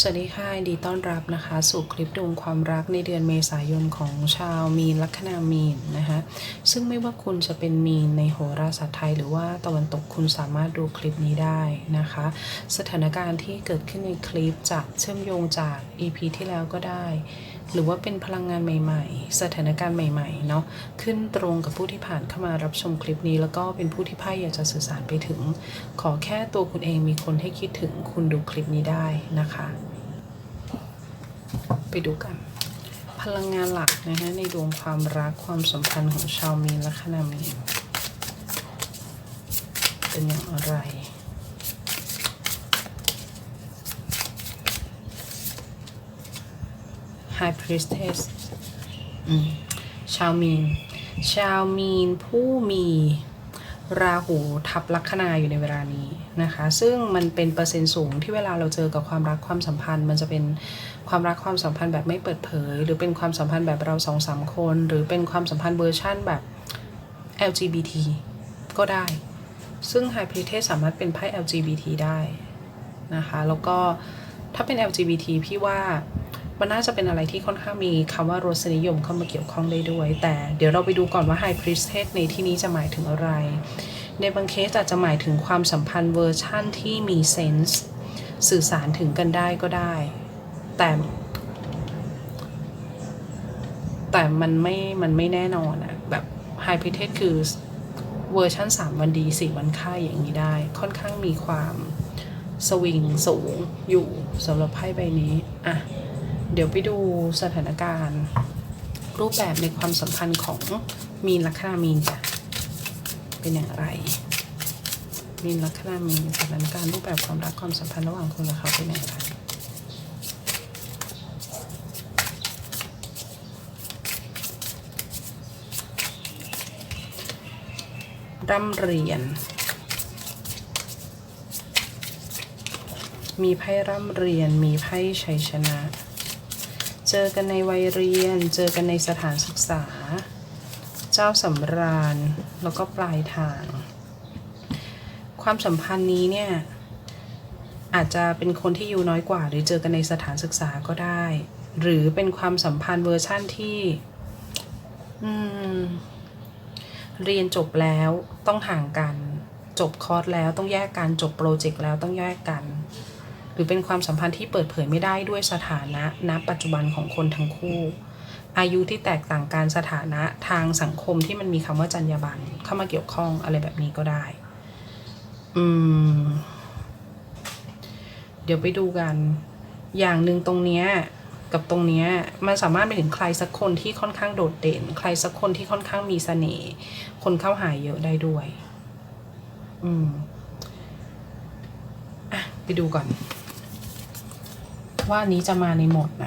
สวัสดีค่ะดีต้อนรับนะคะ สู่คลิปดวงความรักในเดือนเมษายนของชาวมีนลัคนามีนนะคะซึ่งไม่ว่าคุณจะเป็นมีนในโหราศาสตร์ไทย หรือว่าตะวันตกคุณสามารถดูคลิปนี้ได้นะคะ สถานการณ์ที่เกิดขึ้นในคลิปจะเชื่อมโยงจาก EP ที่แล้วก็ได้ หรือว่าเป็นพลังงานใหม่ๆ สถานการณ์ใหม่ๆเนาะขึ้นตรงกับผู้ที่ผ่านเข้ามารับชมคลิปนี้ แล้วก็เป็นผู้ที่ไพ่อยากจะสื่อสารไปถึง ขอแค่ตัวคุณเองมีคนให้คิดถึงคุณดูคลิปนี้ได้นะคะ ไปดูกัน พลังงานหลักนะคะในดวงความรักความสัมพันธ์ของชาวมีนและคณามีนเป็นอย่างไร High Priestess ชาวมีน ชาวมีนผู้มีราหูทับลัคนาอยู่ในเวลานี้นะคะ ซึ่งมันเป็นเปอร์เซ็นต์สูงที่เวลาเราเจอกับความรักความสัมพันธ์ มันจะเป็นความรักความสัมพันธ์แบบไม่เปิดเผย หรือเป็นความสัมพันธ์แบบเราสองสามคน หรือเป็นความสัมพันธ์เวอร์ชั่นแบบ LGBT ก็ได้ ซึ่ง High Priestess สามารถเป็นไพ่ LGBT ได้นะคะ แล้วก็ถ้าเป็น LGBT พี่ว่า มันน่าจะเป็นอะไรที่ค่อนข้างมีคำว่ารสนิยมเข้ามาเกี่ยวข้องได้ด้วย แต่เดี๋ยวเราไปดูก่อนว่า High Priestess ในที่นี้จะหมายถึงอะไร ในบางเคสอาจจะหมายถึงความสัมพันธ์เวอร์ชั่นที่มีเซนส์สื่อสารถึงกันได้ก็ได้ แต่ แต่มันไม่ มันไม่แน่นอนอะแบบ High Priestess คือเวอร์ชัน3 วันดี 4 วันค่ายอย่างนี้ได้ ค่อนข้างมีความสวิงสูงอยู่สำหรับไพ่ใบนี้ อะ เดี๋ยวไปดูสถานการณ์ รูปแบบในความสัมพันธ์ของมีนลัคนามีนจ้ะเป็นอย่างไร มีนลัคนามีนสถานการณ์รูปแบบความรักความสัมพันธ์ระหว่างคุณกับเขาเป็นอย่างไรร่ำเรียน มีไพ่ร่ำเรียน มีไพ่ชัยชนะ เจอกันในวัยเรียน เจอกันในสถานศึกษา เจ้าสำราญ แล้วก็ปลายทาง ความสัมพันธ์นี้เนี่ย อาจจะเป็นคนที่อยู่น้อยกว่า หรือเจอกันในสถานศึกษาก็ได้ หรือเป็นความสัมพันธ์เวอร์ชั่นที่เรียนจบแล้วต้องห่างกัน จบคอร์สแล้วต้องแยกกัน จบโปรเจกต์แล้วต้องแยกกัน หรือเป็นความสัมพันธ์ที่เปิดเผยไม่ได้ด้วยสถานะณปัจจุบันของคนทั้งคู่ อายุที่แตกต่างกันสถานะทางสังคมที่มันมีคำว่าจรรยาบรรณเข้ามาเกี่ยวข้องอะไรแบบนี้ก็ได้ อืม เดี๋ยวไปดูกัน อย่างหนึ่งตรงเนี้ยกับตรงเนี้ยมันสามารถไปถึงใครสักคนที่ค่อนข้างโดดเด่น ใครสักคนที่ค่อนข้างมีเสน่ห์คนเข้าหายเยอะได้ด้วย อืม อะ ไปดูก่อน ว่านี้จะมาในโหมดไหน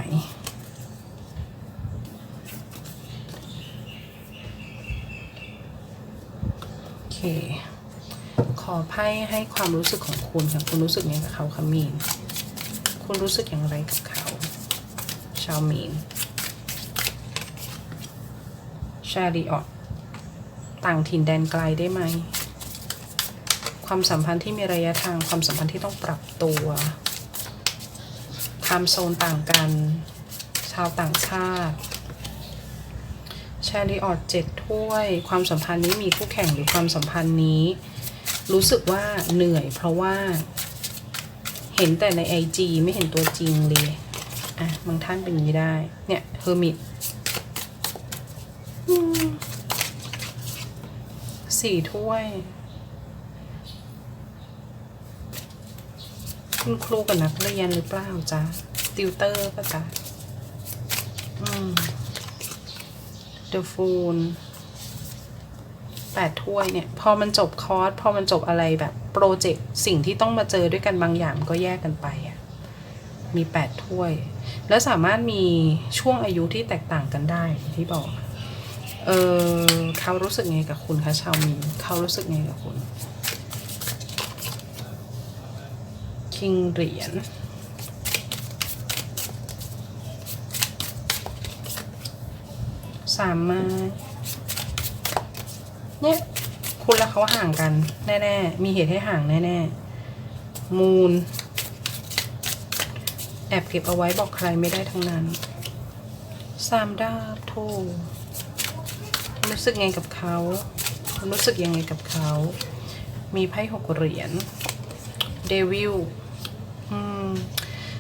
โอเค ขอไพ่ให้ความรู้สึกของคุณค่ะคุณรู้สึกยังไงกับเขาคะมีน คุณรู้สึกอย่างไรกับเขา ชาวมีน ชาลีออตต่างถิ่นแดนไกลได้ไหม ความสัมพันธ์ที่มีระยะทาง ความสัมพันธ์ที่ต้องปรับตัว มโซนต่างกัน ชาวต่างชาติชาลีออตเจ็ดถ้วย ความสัมพันธ์นี้มีคู่แข่งหรือความสัมพันธ์นี้ รู้สึกว่าเหนื่อยเพราะว่า เห็นแต่ในไอจีไม่เห็นตัวจริงเลย อะบางท่านเป็นอย่างนี้ได้ เนี่ยเฮอร์มิตสี่ถ้วย คุณครูกับนักเรียนหรือเปล่าจ๊ะติวเตอร์ป่ะจ๊ะอืม The Fool แปดถ้วยเนี่ย พอมันจบคอร์สพอมันจบอะไรแบบโปรเจกต์สิ่งที่ต้องมาเจอด้วยกันบางอย่างก็แยกกันไปอะมีแปดถ้วย แล้วสามารถมีช่วงอายุที่แตกต่างกันได้ที่บอก เออเขารู้สึกไงกับคุณคะชาวมีนเขารู้สึกไงกับคุณ คิงเหรียญสามไม้เนี่ยคุณและเขาห่างกัน แน่ๆ มีเหตุให้ห่างแน่ๆ มูล แอบเก็บเอาไว้บอกใครไม่ได้ทั้งนั้นสามดาบโทรู้สึกไงกับเขารู้สึกยังไงกับเขา มีไพ่หกเหรียญเดวิล อืม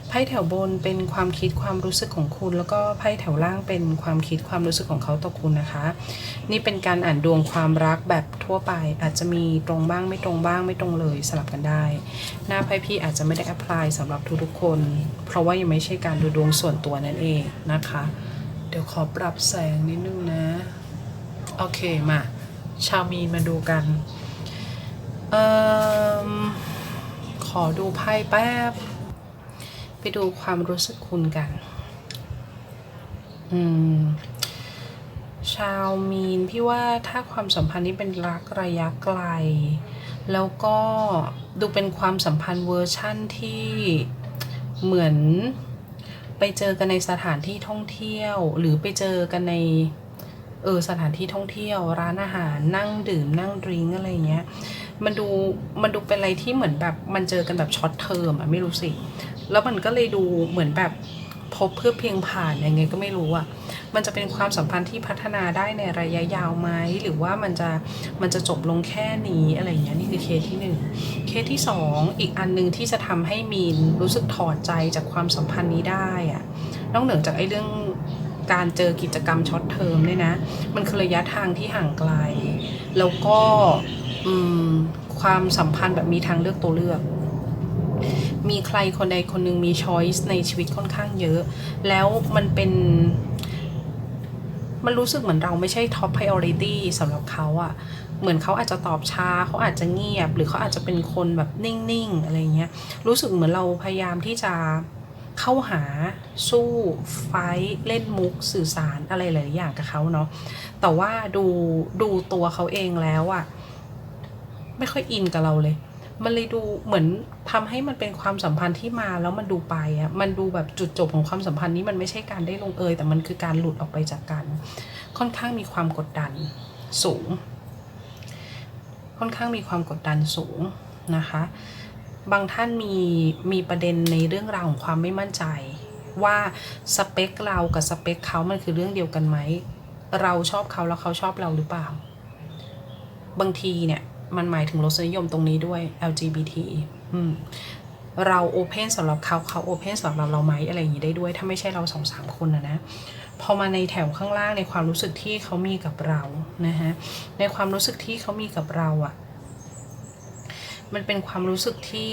ไพ่แถวบนเป็นความคิดความรู้สึกของคุณ แล้วก็ไพ่แถวล่างเป็นความคิดความรู้สึกของเขาต่อคุณนะคะ นี่เป็นการอ่านดวงความรักแบบทั่วไป อาจจะมีตรงบ้างไม่ตรงบ้างไม่ตรงเลยสลับกันได้ หน้าไพ่พี่อาจจะไม่ได้แอพพลายสำหรับทุกๆคน เพราะว่ายังไม่ใช่การดูดวงส่วนตัวนั่นเองนะคะ เดี๋ยวขอปรับแสงนิดนึงนะ โอเคมาชาวมีนมาดูกันเอ่อ อดูไพ่แป๊บ ไปดูความรู้สึกคุณกัน อืม ชาวมีนพี่ว่าถ้าความสัมพันธ์นี้เป็นรักระยะไกล แล้วก็ดูเป็นความสัมพันธ์เวอร์ชั่นที่เหมือนไปเจอกันในสถานที่ท่องเที่ยว หรือไปเจอกันในเออสถานที่ท่องเที่ยว ร้านอาหารนั่งดื่มนั่งดริงอะไรเงี้ย มันดูมันดูเป็นอะไรที่เหมือนแบบมันเจอกันแบบช็อตเทอมอะไม่รู้สิแล้วมันก็เลยดูเหมือนแบบพบเพื่อเพียงผ่านยังไงก็ไม่รู้อะมันจะเป็นความสัมพันธ์ที่พัฒนาได้ในระยะยาวไหมหรือว่ามันจะมันจะจบลงแค่นี้อะไรเงี้ยนี่คือเคสที่หนึ่งเคสที่สองอีกอันหนึ่งที่จะทำให้มีนรู้สึกถอดใจจากความสัมพันธ์นี้ได้อะนอกเหนือจากไอ้เรื่องการเจอกิจกรรมช็อตเทอมเนี่ยนะ มันคือระยะทางที่ห่างไกล แล้วก็ ความสัมพันธ์แบบมีทางเลือกตัวเลือก มีใครคนใดคนหนึ่งมีช้อยส์ในชีวิตค่อนข้างเยอะ แล้วมันเป็น มันรู้สึกเหมือนเราไม่ใช่ท็อป priority สำหรับเขาอะเหมือนเขาอาจจะตอบช้าเขาอาจจะเงียบ หรือเขาอาจจะเป็นคนแบบนิ่งๆอะไรเงี้ย รู้สึกเหมือนเราพยายามที่จะเข้าหาสู้ไฟท์เล่นมุกสื่อสารอะไรหลายอย่างกับเขาเนาะแต่ว่าดูดูตัวเขาเองแล้วอะ ไม่ค่อยอินกับเราเลย มันเลยดูเหมือนทำให้มันเป็นความสัมพันธ์ที่มาแล้วมันดูไปอะมันดูแบบจุดจบของความสัมพันธ์นี้มันไม่ใช่การได้ลงเอย แต่มันคือการหลุดออกไปจากกัน ค่อนข้างมีความกดดันสูง ค่อนข้างมีความกดดันสูงนะคะ บางท่านมีมีประเด็นในเรื่องราวของความไม่มั่นใจ ว่าสเปคเรากับสเปคเขามันคือเรื่องเดียวกันไหมเราชอบเขาแล้วเขาชอบเราหรือเปล่า บางทีเนี่ย มันหมายถึงรสนิยมตรงนี้ด้วย LGBT อืมเราโอเพนสำหรับเขาเขาโอเพนสำหรับเราไหมอะไรอย่างนี้ได้ด้วย ถ้าไม่ใช่เราสองสามคนนะนะพอมาในแถวข้างล่างในความรู้สึกที่เขามีกับเรานะฮะในความรู้สึกที่เขามีกับเราอะ่ะ มันเป็นความรู้สึกที่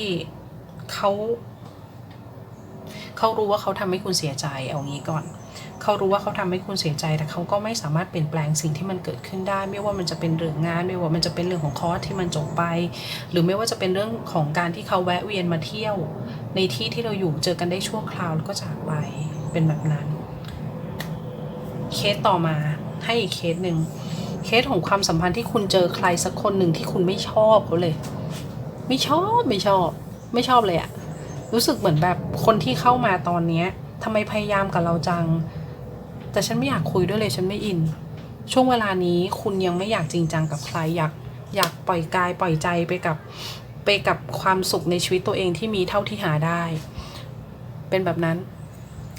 เขา เขารู้ว่าเขาทำให้คุณเสียใจเอางี้ก่อน เขารู้ว่าเขาทำให้คุณเสียใจ แต่เขาก็ไม่สามารถเปลี่ยนแปลงสิ่งที่มันเกิดขึ้นได้ ไม่ว่ามันจะเป็นเรื่องงาน ไม่ว่ามันจะเป็นเรื่องของคอร์สที่มันจบไป หรือไม่ว่าจะเป็นเรื่องของการที่เขาแวะเวียนมาเที่ยว ในที่ที่เราอยู่เจอกันได้ชั่วคราวแล้วก็จากไปเป็นแบบนั้น เคสต่อมาให้อีกเคสหนึ่งเคสของความสัมพันธ์ที่คุณเจอใครสักคนหนึ่งที่คุณไม่ชอบเขาเลย ไม่ชอบไม่ชอบ ไม่ชอบเลยอะ รู้สึกเหมือนแบบคนที่เข้ามาตอนเนี้ยทำไมพยายามกับเราจัง แต่ฉันไม่อยากคุยด้วยเลยฉันไม่อิน ช่วงเวลานี้คุณยังไม่อยากจริงจังกับใครอยากอยากปล่อยกายปล่อยใจไปกับไปกับความสุขในชีวิตตัวเองที่มีเท่าที่หาได้ เป็นแบบนั้น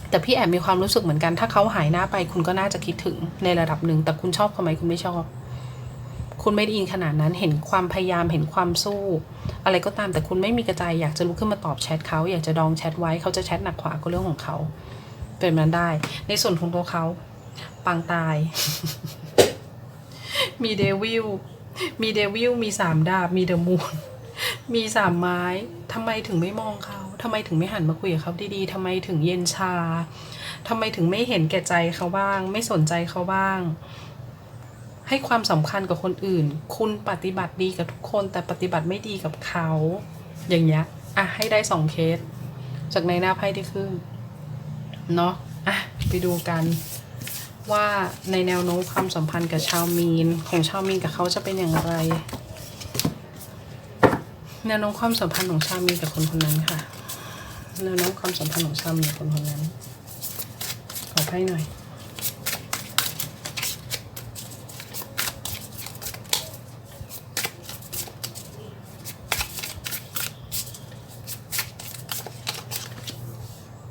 แต่พี่แอบมีความรู้สึกเหมือนกัน ถ้าเขาหายหน้าไปคุณก็น่าจะคิดถึงในระดับหนึ่งแต่คุณชอบเขาไหมคุณไม่ชอบ คุณไม่ได้อินขนาดนั้นเห็นความพยายามเห็นความสู้ อะไรก็ตามแต่คุณไม่มีกระจายอยากจะลุกขึ้นมาตอบแชทเขาอยากจะดองแชทไว้เขาจะแชทหนักขวาก็เรื่องของเขา เป็นแบบนั้นได้ ในส่วนของตัวเขาปางตาย มีเดวิลมีเดวิลมีสามดาบ มีเดอะมูนมีสามไม้ ทำไมถึงไม่มองเขา ทำไมถึงไม่หันมาคุยกับเขาดีๆ ทำไมถึงเย็นชา ทำไมถึงไม่เห็นแก่ใจเขาบ้าง ไม่สนใจเขาบ้าง ให้ความสำคัญกับคนอื่น คุณปฏิบัติดีกับทุกคน แต่ปฏิบัติไม่ดีกับเขา อย่างเงี้ยอะให้ได้สองเคส จากในหน้าไพ่ที่ขึ้นเนาะอะไปดูกันว่าในแนวโน้มความสัมพันธ์กับชาวมีน ของชาวมีนกับเขาจะเป็นอย่างไร แนวโน้มความสัมพันธ์ของชาวมีนกับคนคนนั้นค่ะแนวโน้มความสัมพันธ์ของชาวมีนกับคนคนนั้น ขอไพ่หน่อย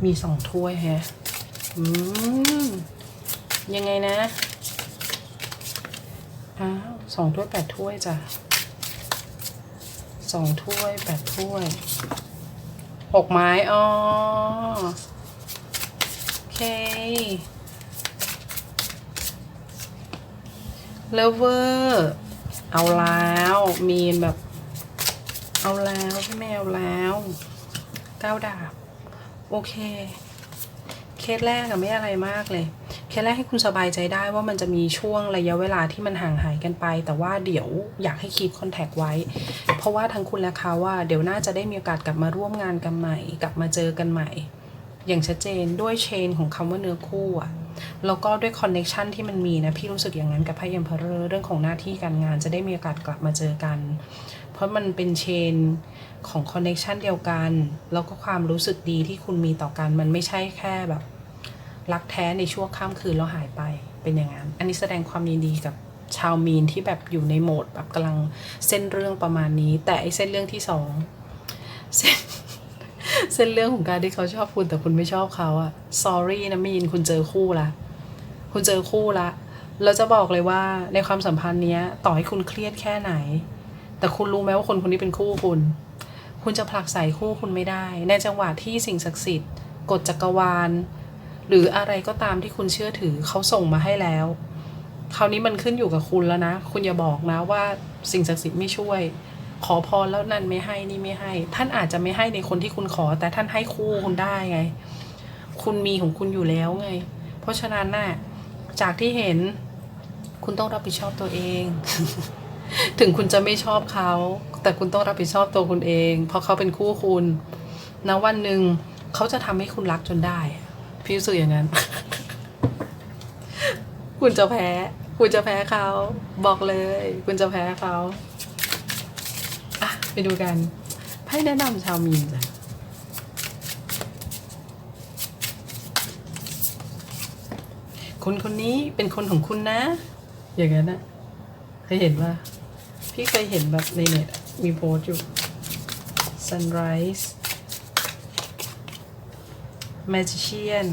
มีสองถ้วยแฮะอืมยังไงนะอ้าวสองถ้วยแปดถ้วยจ้ะสองถ้วยแปดถ้วยหกไม้อ๋อโอเคเลเวอร์เอาแล้วมีนแบบ เอาแล้วพี่แมวแล้วเก้าดาบ โอเค เคสแรกอะไม่อะไรมากเลย เคสแรกให้คุณสบายใจได้ว่ามันจะมีช่วงระยะเวลาที่มันห่างหายกันไป แต่ว่าเดี๋ยวอยากให้คี p คอนแทคไว้ เพราะว่าทั้งคุณและเขาว่าเดี๋ยวน่าจะได้มีโอกาสกลับมาร่วมงานกันใหม่ กลับมาเจอกันใหม่ อย่างชัดเจนด้วยเชนของคำว่าเนื้อคู่อะแล้วก็ด้วยคอนเน็ชันที่มันมีนะ พี่รู้สึกอย่างนั้นกับไพ่เอ็มเพอเรอร์เรื่องของหน้าที่การงานจะได้มีโอกาสกลับมาเจอกัน เพราะมันเป็นเชนของคอนเน็ชันเดียวกัน แล้วก็ความรู้สึกดีที่คุณมีต่อกัน มันไม่ใช่แค่แบบ รักแท้ในชั่วข้ามคืนแล้วหายไปเป็นอย่างนั้น อันนี้แสดงความยินดีกับชาวมีนที่แบบอยู่ในโหมดแบบกำลังเส้นเรื่องประมาณนี้ แต่ไอเส้นเรื่องที่สองเส้นเส้นเรื่องของการที่เขาชอบคุณแต่คุณไม่ชอบเขาอะ sorry นะมีนคุณเจอคู่ละคุณเจอคู่ละเราจะบอกเลยว่าในความสัมพันธ์เนี้ย ต่อให้คุณเครียดแค่ไหน แต่คุณรู้ไหมว่าคนคนนี้เป็นคู่คุณ คุณจะผลักใส่คู่คุณไม่ได้ ในจังหวะที่สิ่งศักดิ์สิทธิ์กฎจักรวาล หรืออะไรก็ตามที่คุณเชื่อถือเขาส่งมาให้แล้ว คราวนี้มันขึ้นอยู่กับคุณแล้วนะ คุณอย่าบอกนะว่าสิ่งศักดิ์สิทธิ์ไม่ช่วย ขอพรแล้วนั่นไม่ให้นี่ไม่ให้ ท่านอาจจะไม่ให้ในคนที่คุณขอ แต่ท่านให้คู่คุณได้ไง คุณมีของคุณอยู่แล้วไง เพราะฉะนั้นน่ะจากที่เห็นคุณต้องรับผิดชอบตัวเอง ถึงคุณจะไม่ชอบเขา แต่คุณต้องรับผิดชอบตัวคุณเอง เพราะเขาเป็นคู่คุณณวันหนึ่งเขาจะทำให้คุณรักจนได้ พี่รู้สึกอย่างนั้น คุณจะแพ้ คุณจะแพ้เขา บอกเลย คุณจะแพ้เขาอะไปดูกันไพ่แนะนำชาวมีนจ้ะคนคนนี้เป็นคนของคุณนะ อย่างนั้นนะเคยเห็นว่า พี่เคยเห็นแบบในเน็ตมีโพสอยู่ sunrise magician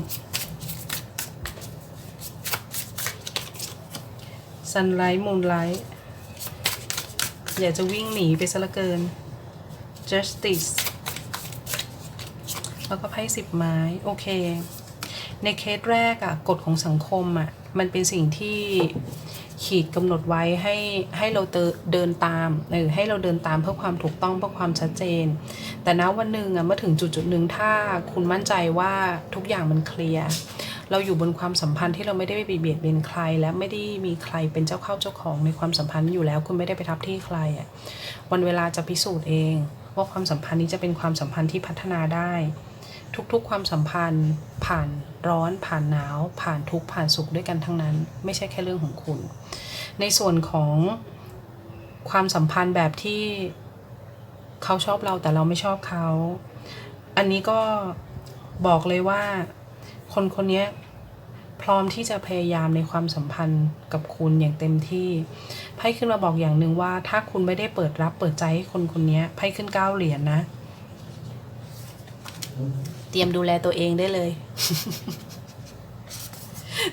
sunlight moonlight อยากจะวิ่งหนีไปซะเหละเกิน justice แล้วก็ไพ่สิบไม้ โอเค ในเคสแรกอะกฎของสังคมอะมันเป็นสิ่งที่ ขีดกำหนดไว้ให้ให้เราเดินตามเออให้เราเดินตามเพื่อความถูกต้องเพื่อความชัดเจน แต่ณวันหนึ่งอะเมื่อถึงจุดจุดหนึ่งถ้าคุณมั่นใจว่าทุกอย่างมันเคลียร์เราอยู่บนความสัมพันธ์ที่เราไม่ได้ไปเบียดเบียนใคร และไม่ได้มีใครเป็นเจ้าเข้าเจ้าของในความสัมพันธ์อยู่แล้ว คุณไม่ได้ไปทับที่ใครอะวันเวลาจะพิสูจน์เอง ว่าความสัมพันธ์นี้จะเป็นความสัมพันธ์ที่พัฒนาได้ ทุกๆความสัมพันธ์ ผ่านร้อน ผ่านหนาว ผ่านทุกผ่านสุขด้วยกันทั้งนั้น ไม่ใช่แค่เรื่องของคุณ ในส่วนของความสัมพันธ์แบบที่เขาชอบเราแต่เราไม่ชอบเขา อันนี้ก็บอกเลยว่า คนคนนี้ พร้อมที่จะพยายามในความสัมพันธ์กับคุณอย่างเต็มที่ไพ่ขึ้นมาบอกอย่างหนึ่งว่า ถ้าคุณไม่ได้เปิดรับเปิดใจให้คนคนนี้ไพ่ขึ้นเก้าเหรียญนะเตรียมดูแลตัวเองได้เลย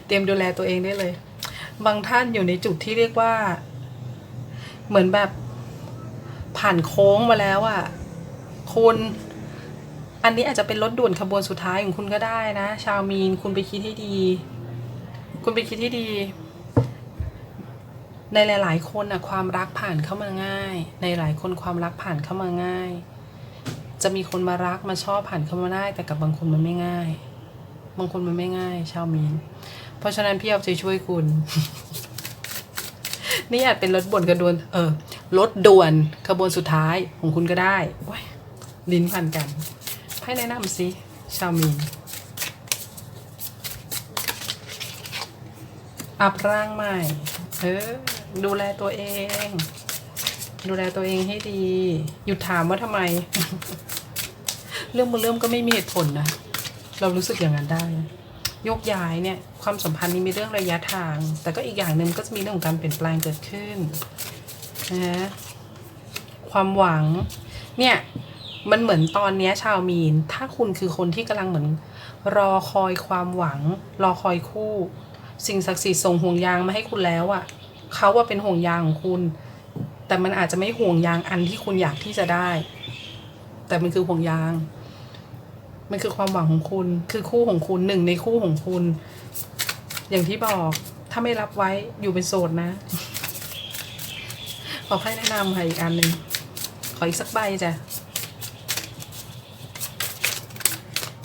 เตรียมดูแลตัวเองได้เลย บางท่านอยู่ในจุดที่เรียกว่า เหมือนแบบผ่านโค้งมาแล้วอะ่ะคุณอันนี้อาจจะเป็นรถด่วนขบวนสุดท้ายของคุณก็ได้นะ ชาวมีนคุณไปคิดให้ดี คุณไปคิดให้ดี ในหลาย ๆ คนอะความรักผ่านเข้ามาง่าย ในหลายคนความรักผ่านเข้ามาง่าย จะมีคนมารักมาชอบผ่านเข้ามาได้ แต่กับบางคนมันไม่ง่าย บางคนมันไม่ง่าย ชาวมีน เพราะฉะนั้นพี่เอาใจช่วยคุณ นี่อาจเป็นรถบ่นกระดวน เออรถด่วนขบวนสุดท้ายของคุณก็ได้โอ้ยลิ้นพันกันให้แนะนำสิชาวมีน อัพร่างใหม่ เออ ดูแลตัวเอง ดูแลตัวเองให้ดี หยุดถามว่าทำไม เรื่องบางเรื่องก็ไม่มีเหตุผลนะ เรารู้สึกอย่างนั้นได้ ยกย้ายเนี่ย ความสัมพันธ์นี้มีเรื่องระยะทาง แต่ก็อีกอย่างหนึ่งก็จะมีเรื่องของการเปลี่ยนแปลงเกิดขึ้นนะความหวัง เนี่ย มันเหมือนตอนนี้ชาวมีน ถ้าคุณคือคนที่กำลังเหมือน รอคอยความหวัง รอคอยคู่ สิ่งศักดิ์สิทธิ์ส่งห่วงยางมาให้คุณแล้วอะ่ะเขาว่าเป็นห่วงยางของคุณ แต่มันอาจจะไม่ห่วงยางอันที่คุณอยากที่จะได้ แต่มันคือห่วงยาง มันคือความหวังของคุณ คือคู่ของคุณหนึ่งในคู่ของคุณ อย่างที่บอกถ้าไม่รับไว้อยู่เป็นโสดนะ ขอให้แนะนำค่ะอีกอันหนึ่งขออีกสักใบจ้ะ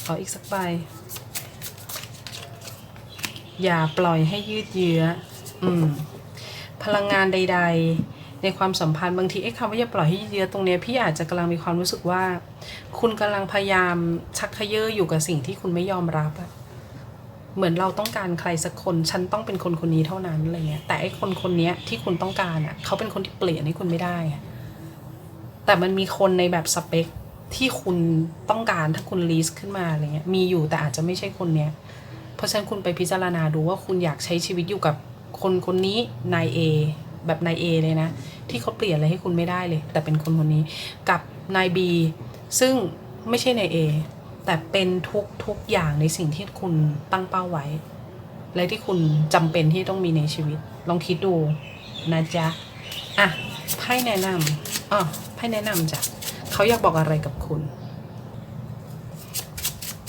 ขออีกสักใบ อย่าปล่อยให้ยืดเยื้อ อืม พลังงานใด ๆ ในความสัมพันธ์บางทีไอ้คำว่าอย่าปล่อยให้ยืดเยื้อตรงเนี้ยพี่อาจจะกำลังมีความรู้สึกว่า คุณกำลังพยายามชักเขย่ออยู่กับสิ่งที่คุณไม่ยอมรับอะเหมือนเราต้องการใครสักคน ฉันต้องเป็นคนคนนี้เท่านั้นอะไรเงี้ยแต่ไอ้คนคนนี้ที่คุณต้องการอะเขาเป็นคนที่เปลี่ยนให้คุณไม่ได้ แต่มันมีคนในแบบสเปคที่คุณต้องการถ้าคุณลีสขึ้นมาอะไรเงี้ย มีอยู่แต่อาจจะไม่ใช่คนเนี้ย เพราะฉะนั้นคุณไปพิจารณาดูว่าคุณอยากใช้ชีวิตอยู่กับคนคนนี้นายเอแบบนายเอเลยนะ ที่เขาเปลี่ยนอะไรให้คุณไม่ได้เลย แต่เป็นคนคนนี้กับนายบีซึ่งไม่ใช่นายเอแต่เป็นทุกทุกอย่างในสิ่งที่คุณตั้งเป้าไว้ และที่คุณจำเป็นที่ต้องมีในชีวิต ลองคิดดูนะจ๊ะอะไพ่แนะนำอ๋อไพ่แนะนำจ้ะเขาอยากบอกอะไรกับคุณ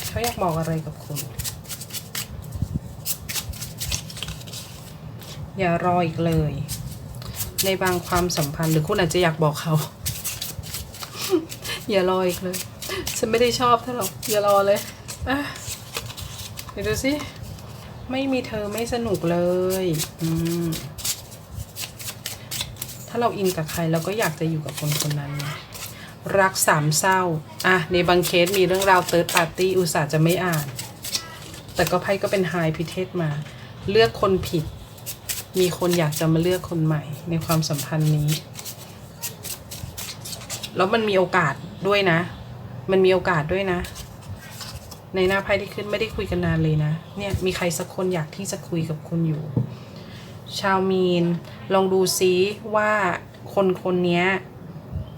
เขาอยากบอกอะไรกับคุณ อย่ารออีกเลย ในบางความสัมพันธ์หรือคุณอาจจะอยากบอกเขา อย่ารออีกเลย ฉันไม่ได้ชอบเท่าหรอกอย่ารอเลยเดี๋ยวดูสิไม่มีเธอไม่สนุกเลยอืมถ้าเราอินกับใครเราก็อยากจะอยู่กับคนคนนั้นนะรักสามเศร้า อะ ในบางเคสมีเรื่องราวเติร์ดปาร์ตี้อุตส่าห์จะไม่อ่าน แต่ก็ไพ่ก็เป็นไฮพิเทศมา เลือกคนผิด มีคนอยากจะมาเลือกคนใหม่ในความสัมพันธ์นี้ แล้วมันมีโอกาสด้วยนะ มันมีโอกาสด้วยนะ ในหน้าไพ่ที่ขึ้นไม่ได้คุยกันนานเลยนะ เนี่ยมีใครสักคนอยากที่จะคุยกับคุณอยู่ ชาวมีน ลองดูซิว่าคนคนนี้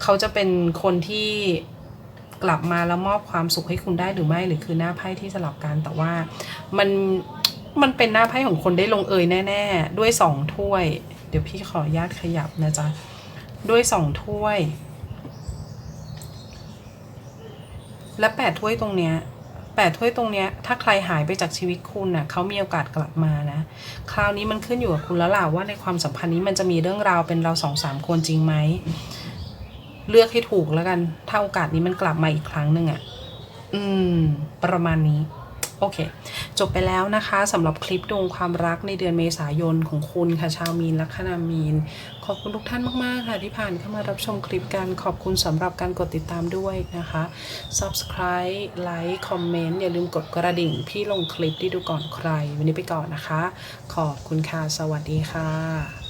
เขาจะเป็นคนที่กลับมาแล้วมอบความสุขให้คุณได้หรือไม่หรือคือหน้าไพ่ที่สลับกันแต่ว่ามัน มันเป็นหน้าไพ่ของคนได้ลงเอยแน่ๆ ด้วยสองถ้วย เดี๋ยวพี่ขออนุญาตขยับนะจ๊ะ ด้วยสองถ้วย และแปดถ้วยตรงเนี้ยแปดถ้วยตรงเนี้ยถ้าใครหายไปจากชีวิตคุณน่ะเขามีโอกาสกลับมานะ คราวนี้มันขึ้นอยู่กับคุณแล้วล่ะว่าในความสัมพันธ์นี้มันจะมีเรื่องราวเป็นเราสองสามคนจริงไหม เลือกให้ถูกแล้วกัน ถ้าโอกาสนี้มันกลับมาอีกครั้งหนึ่งอะ่ะ อืม ประมาณนี้ โอเค จบไปแล้วนะคะสำหรับคลิปดวงความรักในเดือนเมษายนของคุณค่ะชาวมีนลัคนามีน ขอบคุณทุกท่านมากๆ ค่ะที่ผ่านเข้ามารับชมคลิปกันขอบคุณสำหรับการกดติดตามด้วยนะคะ subscribe ไลค์คอมเมนต์อย่าลืมกดกระดิ่ง พี่ลงคลิปที่ดูก่อนใคร วันนี้ไปก่อนนะคะ ขอบคุณค่ะ สวัสดีค่ะ